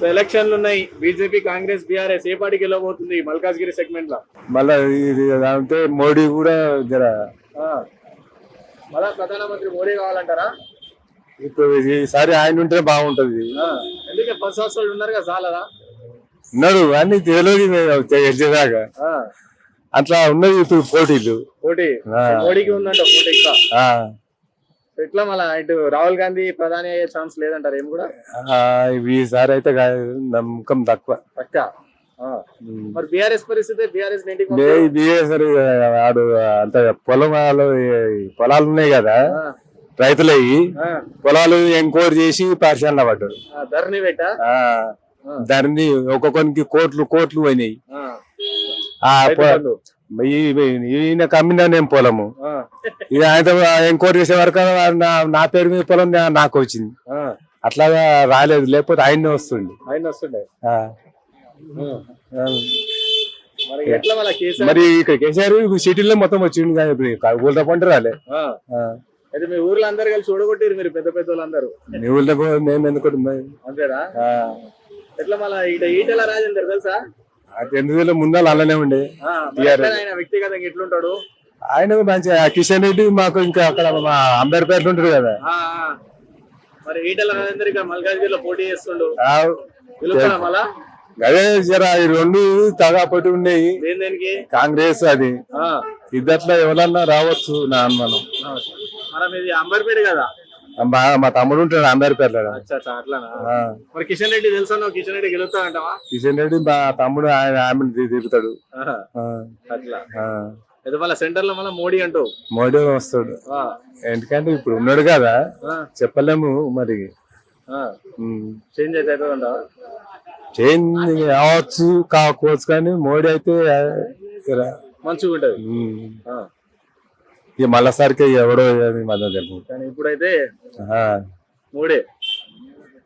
So ఎలక్షన్లు ఉన్నాయి. BJP Congress BRS ఏ పార్టీకి వెళ్ళబోతుంది? మల్కాజ్గిరి సెగ్మెంట్లో. మళ్ళా ఇది అంటే మోడీ కూడా జర మళ్ళా ప్రధానమంత్రి మోడీ కావాలంటారా? ఇప్పుడు ఈసారి ఆయన ఉంటే బాగుంటది. ఆ, ఎందుకే పది సంవత్సరాలు ఉన్నారు కదా చాలదా? ఉన్నాడు అన్ని తెలియదు ఆ, అట్లా ఉన్నది ఇప్పుడు పోటీలు. పోటీ. మోడీకి ఉందంట పోటీ ఎట్లా మళ్ళా ఇటు రాహుల్ గాంధీ ప్రధాని అయ్యే ఛాన్స్ లేదంటారు ఏం కూడా? ఈసారి అయితే నమ్మకం తక్కువ. పక్క? మరి బీఆర్ఎస్ పరిస్థితి బీఆర్ఎస్ ఇంటికి బే- బిఏసరి వాడు అంత పొలం పొలాలు ఉన్నాయి కదా? రైతులవి పొలాలు ఎంక్వైరీ చేసి పరిశీలన పడ్డాడు ధరణి పెట్ట దాన్ని ఒక్కొక్కరికి కోట్లు కోట్లు పోయినాయి. ఈయన కమ్మినా నేను పొలము. ఇది ఆయనతో ఎంక్వైరీ చేసే వరకు నా- పేరు మీద పొలం నాకు వచ్చింది. అట్లాగా రాలేదు. లేకపోతే ఆయన్నే వస్తుండే. ఆయన వస్తుండే. మరి ఇక్కడ కేసీఆర్ సిటీలో మొత్తం వచ్చింది కానీ ఇప్పుడు ఊళ్ళో పంట రాలే. అయితే మీ ఊర్లో అందరు కలిసి చూడగొట్టారు మీరు పెద్ద పెద్ద వాళ్ళందరూ నీ ఊళ్ళో మేము ఎందుకు? అంతేనా. ఎట్లా మళ్ళా ఈట ఈటెల రాజేందర్ తెలుసా? ఎందుకు ముందర అలానే ఉండే. ఆయన వ్యక్తిగతంగా ఎట్లుంటాడు? ఆయన మంచి కిషన్ రెడ్డి మాకు ఇంకా అక్కడ మా అంబేద్కర్ ఉంటాడు కదా. మరి ఈటెల రాజేందర్ ఇక మల్కాజ్గిరిలో పోటీ చేస్తుండు. మళ్ళా? అదే జర ఈ రెండు తగా పట్టి ఉన్నాయి కాంగ్రెస్ అది. ఇద్దట్లో ఎవరన్నా రావచ్చు నా అనుమానం. మరి మీది అంబర్పేట కదా. మా మా తమ్ముడు ఉంటాడు అచ్చా అట్లానా? మరి కిషన్ రెడ్డి తెలుసా నువ్వు? కిషన్ రెడ్డి గెలుస్తాడంటావా కిషన్ రెడ్డి మా తమ్ముడు ఆయన ఆమెను తి- తిరుగుతాడు అట్లా. మళ్ళీ సెంటర్లో మళ్ళీ మోడీ అంటూ మోడీ వస్తాడు. ఎందుకంటే ఇప్పుడు ఉన్నాడు కదా చెప్పలేము మరి. చేంజ్ అయితే చేంజ్ కావచ్చు కాకపోవచ్చు కానీ మోడీ అయితే మంచిగా ఉంటది. ఇక మళ్ళీసారికి ఎవడో అది మన తెలియదు కానీ ఇప్పుడైతే మూడే.